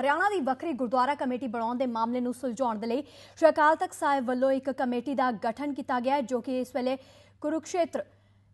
ਹਰਿਆਣਾ ਦੀ ਵੱਖਰੀ ਗੁਰਦੁਆਰਾ ਕਮੇਟੀ ਬਣਾਉਣ ਦੇ ਮਾਮਲੇ ਨੂੰ ਸੁਲਝਾਉਣ ਦੇ ਲਈ ਸ਼੍ਰੀ ਅਕਾਲ ਤਖਤ ਸਾਹਿਬ ਵੱਲੋਂ ਇੱਕ ਕਮੇਟੀ ਦਾ ਗਠਨ ਕੀਤਾ ਗਿਆ ਜੋ ਕਿ ਇਸ ਵੇਲੇ ਕੁਰੂਕਸ਼ੇਤਰ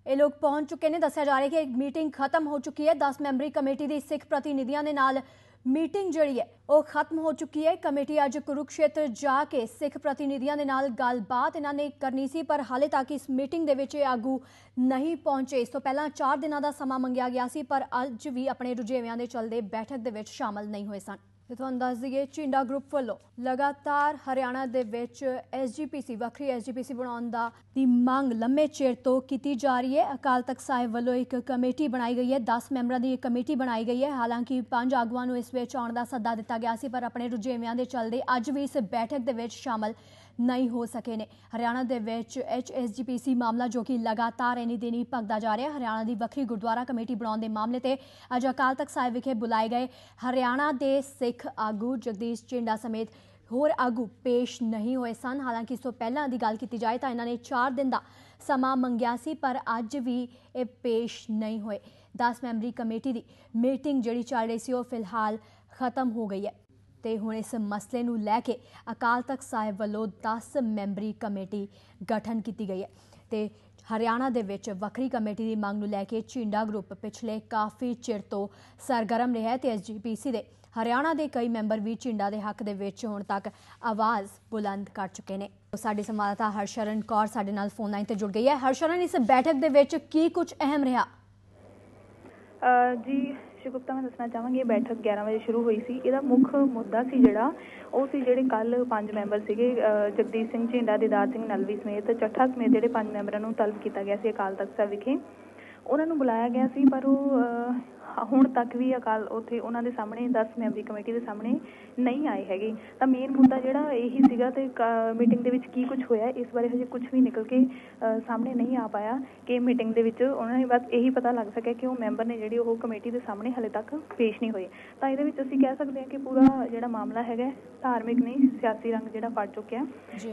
ਇਹ ਲੋਕ ਪਹੁੰਚ ਚੁੱਕੇ ਨੇ। ਦੱਸਿਆ ਜਾ ਰਿਹਾ ਹੈ ਕਿ ਮੀਟਿੰਗ ਖਤਮ ਹੋ ਚੁੱਕੀ ਹੈ। 10 ਮੈਂਬਰੀ ਕਮੇਟੀ ਦੀ ਸਿੱਖ ਪ੍ਰਤੀਨਿਧੀਆਂ ਦੇ ਨਾਲ ਮੀਟਿੰਗ ਜਿਹੜੀ ਹੈ, ਉਹ ਖਤਮ ਹੋ ਚੁੱਕੀ ਹੈ। ਕਮੇਟੀ ਅੱਜ ਕੁਰੂਕਸ਼ੇਤਰ ਜਾ ਕੇ ਸਿੱਖ ਪ੍ਰਤੀਨਿਧੀਆਂ ਦੇ ਨਾਲ ਗੱਲਬਾਤ ਇਹਨਾਂ ਨੇ ਕਰਨੀ ਸੀ, ਪਰ ਹਾਲੇ ਤੱਕ ਇਸ ਮੀਟਿੰਗ ਦੇ ਵਿੱਚ ਇਹ ਆਗੂ ਨਹੀਂ ਪਹੁੰਚੇ। ਇਸ ਤੋਂ ਪਹਿਲਾਂ 4 ਦਿਨਾਂ ਦਾ ਸਮਾਂ ਮੰਗਿਆ ਗਿਆ ਸੀ, ਪਰ ਅੱਜ ਵੀ ਆਪਣੇ ਰੁਝੇਵਿਆਂ ਦੇ ਚਲਦੇ ਬੈਠਕ ਦੇ ਵਿੱਚ ਸ਼ਾਮਲ ਨਹੀਂ ਹੋਏ ਸਨ। ਤੇ ਤੁਹਾਨੂੰ ਦੱਸ ਦਈਏ ਚਿੰਡਾ ਗਰੁੱਪ ਵੱਲੋਂ ਲਗਾਤਾਰ ਹਰਿਆਣਾ ਦੇ ਵਿੱਚ ਐਸਜੀਪੀਸੀ ਵੱਖਰੀ ਐਸਜੀਪੀਸੀ ਬਣਾਉਣ ਦਾ ਦੀ ਮੰਗ ਲੰਮੇ ਚਿਰ ਤੋਂ ਕੀਤੀ ਜਾ ਰਹੀ ਹੈ। ਅਕਾਲ ਤਖਤ ਸਾਹਿਬ ਵੱਲੋਂ ਇੱਕ ਕਮੇਟੀ ਬਣਾਈ ਗਈ ਹੈ 10 ਮੈਂਬਰਾਂ ਦੀ ਇੱਕ ਕਮੇਟੀ ਬਣਾਈ ਗਈ ਹੈ। ਹਾਲਾਂਕਿ ਪੰਜ ਆਗੂਆਂ ਨੂੰ ਇਸ ਵਿੱਚ ਆਉਣ ਦਾ ਸੱਦਾ ਦਿੱਤਾ ਗਿਆ ਸੀ, ਪਰ ਆਪਣੇ ਰੁਝੇਵਿਆਂ ਦੇ ਚੱਲਦੇ ਅੱਜ ਵੀ ਇਸ ਬੈਠਕ ਦੇ ਵਿੱਚ ਸ਼ਾਮਲ ਨਹੀਂ ਹੋ ਸਕੇ ਨੇ। ਹਰਿਆਣਾ ਦੇ ਵਿੱਚ ਐਚਐਸਜੀਪੀਸੀ ਮਾਮਲਾ ਜੋ ਕਿ ਲਗਾਤਾਰ ਇਨੀ ਦਿਨੀ ਭਗਦਾ ਜਾ ਰਿਹਾ ਹਰਿਆਣਾ ਦੀ ਵੱਖਰੀ ਗੁਰਦੁਆਰਾ ਕਮੇਟੀ ਬਣਾਉਣ ਦੇ ਮਾਮਲੇ ਤੇ ਅੱਜ ਅਕਾਲ ਤਖਤ ਸਾਹਿਬ ਵਿਖੇ ਬੁਲਾਏ ਗਏ। ਹਰਿਆਣਾ ਦੇ ਸਿੱਖ ਆਗੂ ਜਗਦੀਸ਼ ਚਿੰਡਾ ਸਮੇਤ ਹੋਰ ਆਗੂ ਪੇਸ਼ ਨਹੀਂ ਹੋਏ ਸਨ। ਹਾਲਾਂਕਿ ਇਸ ਤੋਂ ਪਹਿਲਾਂ ਦੀ ਗੱਲ ਕੀਤੀ ਜਾਏ ਤਾਂ ਇਹਨਾਂ ਨੇ 4 ਦਿਨ ਦਾ ਸਮਾਂ ਮੰਗਿਆ ਸੀ, ਪਰ ਅੱਜ ਵੀ ਇਹ ਪੇਸ਼ ਨਹੀਂ ਹੋਏ। 10 ਮੈਂਬਰੀ ਕਮੇਟੀ ਦੀ ਮੀਟਿੰਗ ਜਿਹੜੀ ਚੱਲ ਰਹੀ ਸੀ, ਉਹ ਫਿਲਹਾਲ ਖਤਮ ਹੋ ਗਈ ਹੈ। ਤੇ ਹੁਣ ਇਸ ਮਸਲੇ ਨੂੰ ਲੈ ਕੇ ਅਕਾਲ ਤਖਤ ਸਾਹਿਬ ਵੱਲੋਂ 10 ਮੈਂਬਰੀ ਕਮੇਟੀ ਗਠਨ ਕੀਤੀ ਗਈ ਹੈ ਤੇ ਹਰਿਆਣਾ ਦੇ ਵਿੱਚ ਵੱਖਰੀ ਕਮੇਟੀ ਦੀ ਮੰਗ ਨੂੰ ਲੈ ਕੇ ਚਿੰਡਾ ਗਰੁੱਪ ਪਿਛਲੇ ਕਾਫੀ ਚਿਰ ਤੋਂ ਸਰਗਰਮ ਰਿਹਾ ਹੈ ਤੇ ਐਸਜੀਪੀਸੀ ਦੇ ਹਰਿਆਣਾ ਦੇ ਕਈ ਮੈਂਬਰ ਵੀ ਚਿੰਡਾ ਦੇ ਹੱਕ ਦੇ ਵਿੱਚ ਹੁਣ ਤੱਕ ਆਵਾਜ਼ ਬੁਲੰਦ ਕਰ ਚੁੱਕੇ ਨੇ। ਸਾਡੇ ਸੰਵਾਦਦਾਤਾ ਹਰਸ਼ਰਨ ਕੌਰ ਸਾਡੇ ਨਾਲ ਫੋਨ ਲਾਈਨ ਤੇ ਜੁੜ ਗਈ ਹੈ। ਹਰਸ਼ਰਨ, ਇਸ ਬੈਠਕ ਦੇ ਵਿੱਚ ਕੀ ਕੁਝ ਅਹਿਮ ਰਿਹਾ? ਜੀ ਸ਼੍ਰੀ ਗੁਪਤਾ ਮੈਂ ਦੱਸਣਾ ਚਾਹਾਂਗੀ ਇਹ ਬੈਠਕ 11 ਵਜੇ ਸ਼ੁਰੂ ਹੋਈ ਸੀ। ਇਹਦਾ ਮੁੱਖ ਮੁੱਦਾ ਸੀ ਜਿਹੜਾ ਉਹ ਸੀ ਜਿਹੜੇ ਕੱਲ ਪੰਜ ਮੈਂਬਰ ਸੀਗੇ ਅ, ਜਗਦੀਸ਼ ਸਿੰਘ ਝਿੰਡਾ ਦੀਦਾਰ ਸਿੰਘ ਨਲਵੀ ਸਮੇਤ ਚੱਠਾ ਸਮੇਤ ਜਿਹੜੇ ਪੰਜ ਮੈਂਬਰਾਂ ਨੂੰ ਤਲਬ ਕੀਤਾ ਗਿਆ ਸੀ ਅਕਾਲ ਤਖਤ ਸਾਹਿਬ ਵਿਖੇ। ਉਹਨਾਂ ਨੂੰ ਬੁਲਾਇਆ ਗਿਆ ਸੀ ਪਰ ਉਹ ਹੁਣ ਤੱਕ ਵੀ ਅਕਾਲ ਉੱਥੇ ਉਹਨਾਂ ਦੇ ਸਾਹਮਣੇ 10 ਮੈਂਬਰੀ ਕਮੇਟੀ ਦੇ ਸਾਹਮਣੇ ਨਹੀਂ ਆਏ ਹੈਗੇ। ਤਾਂ ਮੇਨ ਮੁੱਦਾ ਜਿਹੜਾ ਇਹੀ ਸੀਗਾ ਤੇ ਮੀਟਿੰਗ ਦੇ ਵਿੱਚ ਕੀ ਕੁਝ ਹੋਇਆ ਇਸ ਬਾਰੇ ਹਜੇ ਕੁਝ ਵੀ ਨਿਕਲ ਕੇ ਸਾਹਮਣੇ ਨਹੀਂ ਆ ਪਾਇਆ ਕਿ ਮੀਟਿੰਗ ਦੇ ਵਿੱਚ ਉਹਨਾਂ ਨੇ ਬਸ ਇਹੀ ਪਤਾ ਲੱਗ ਸਕਿਆ ਕਿ ਉਹ ਮੈਂਬਰ ਨੇ ਜਿਹੜੀ ਉਹ ਕਮੇਟੀ ਦੇ ਸਾਹਮਣੇ ਹਲੇ ਤੱਕ ਪੇਸ਼ ਨਹੀਂ ਹੋਏ। ਤਾਂ ਇਹਦੇ ਵਿੱਚ ਅਸੀਂ ਕਹਿ ਸਕਦੇ ਹਾਂ ਕਿ ਪੂਰਾ ਜਿਹੜਾ ਮਾਮਲਾ ਹੈਗਾ ਧਾਰਮਿਕ ਨਹੀਂ ਸਿਆਸੀ ਰੰਗ ਜਿਹੜਾ ਫੜ ਚੁੱਕਿਆ।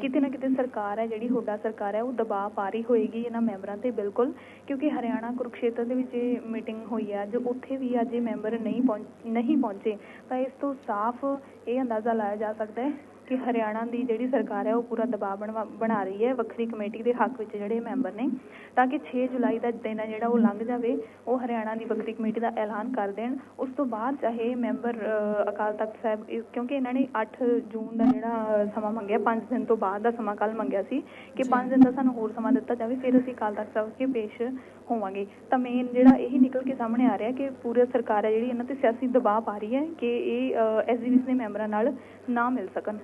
ਕਿਤੇ ਨਾ ਕਿਤੇ ਸਰਕਾਰ ਹੈ ਜਿਹੜੀ ਹੁੱਡਾ ਸਰਕਾਰ ਹੈ ਉਹ ਦਬਾਅ ਪਾ ਰਹੀ ਹੋਏਗੀ ਇਹਨਾਂ ਮੈਂਬਰਾਂ ਤੇ ਬਿਲਕੁਲ ਕਿਉਂਕਿ ਹਰਿਆਣਾ ਕੁਰੂਕਸ਼ੇਤਰ ਦੇ ਵਿੱਚ ਇਹ ਮੀਟਿੰਗ ਹੋਈ ਹੈ ਜੋ ਉੱਥੇ ਵੀ ਅੱਜ ਮੈਂਬਰ ਨਹੀਂ ਪਹੁੰਚ, ਨਹੀਂ ਪਹੁੰਚੇ, ਤਾਂ ਇਸ ਤੋਂ ਸਾਫ਼ ਇਹ ਅੰਦਾਜ਼ਾ ਲਾਇਆ ਜਾ ਸਕਦਾ ਹੈ ਕਿ ਹਰਿਆਣਾ ਦੀ ਜਿਹੜੀ ਸਰਕਾਰ ਹੈ ਉਹ ਪੂਰਾ ਦਬਾਅ ਬਣਵਾ- ਬਣਾ ਰਹੀ ਹੈ ਵੱਖਰੀ ਕਮੇਟੀ ਦੇ ਹੱਕ ਵਿੱਚ ਜਿਹੜੇ ਮੈਂਬਰ ਨੇ ਤਾਂ ਕਿ 6 ਜੁਲਾਈ ਦਾ ਦਿਨ ਹੈ ਜਿਹੜਾ ਉਹ ਲੰਘ ਜਾਵੇ ਉਹ ਹਰਿਆਣਾ ਦੀ ਵੱਖਰੀ ਕਮੇਟੀ ਦਾ ਐਲਾਨ ਕਰ ਦੇਣ। ਉਸ ਤੋਂ ਬਾਅਦ ਚਾਹੇ ਮੈਂਬਰ ਅ, ਅਕਾਲ ਤਖਤ ਸਾਹਿਬ ਇਹ- ਕਿਉਂਕਿ ਇਹਨਾਂ ਨੇ 8 ਜੂਨ ਦਾ ਜਿਹੜਾ ਸਮਾਂ ਮੰਗਿਆ 5 ਦਿਨ ਤੋਂ ਬਾਅਦ ਦਾ ਸਮਾਂ ਕੱਲ ਮੰਗਿਆ ਸੀ ਕਿ 5 ਦਿਨ ਦਾ ਸਾਨੂੰ ਹੋਰ ਸਮਾਂ ਦਿੱਤਾ ਜਾਵੇ ਫਿਰ ਅਸੀਂ ਅਕਾਲ ਤਖਤ ਸਾਹਿਬ ਕੇ ਪੇਸ਼ ਹੋਵਾਂਗੇ। ਤਾਂ ਮੇਨ ਜਿਹੜਾ ਇਹੀ ਨਿਕਲ ਕੇ ਸਾਹਮਣੇ ਆ ਰਿਹਾ ਕਿ ਪੂਰੀ ਸਰਕਾਰ ਹੈ ਜਿਹੜੀ ਇਹਨਾਂ ਤੇ ਸਿਆਸੀ ਦਬਾਅ ਪਾ ਰਹੀ ਹੈ ਕਿ ਇਹ ਐਸਜੀਪੀਸੀ ਦੇ ਮੈਂਬਰਾਂ ਨਾਲ ਨਾ ਮਿਲ ਸਕਣ।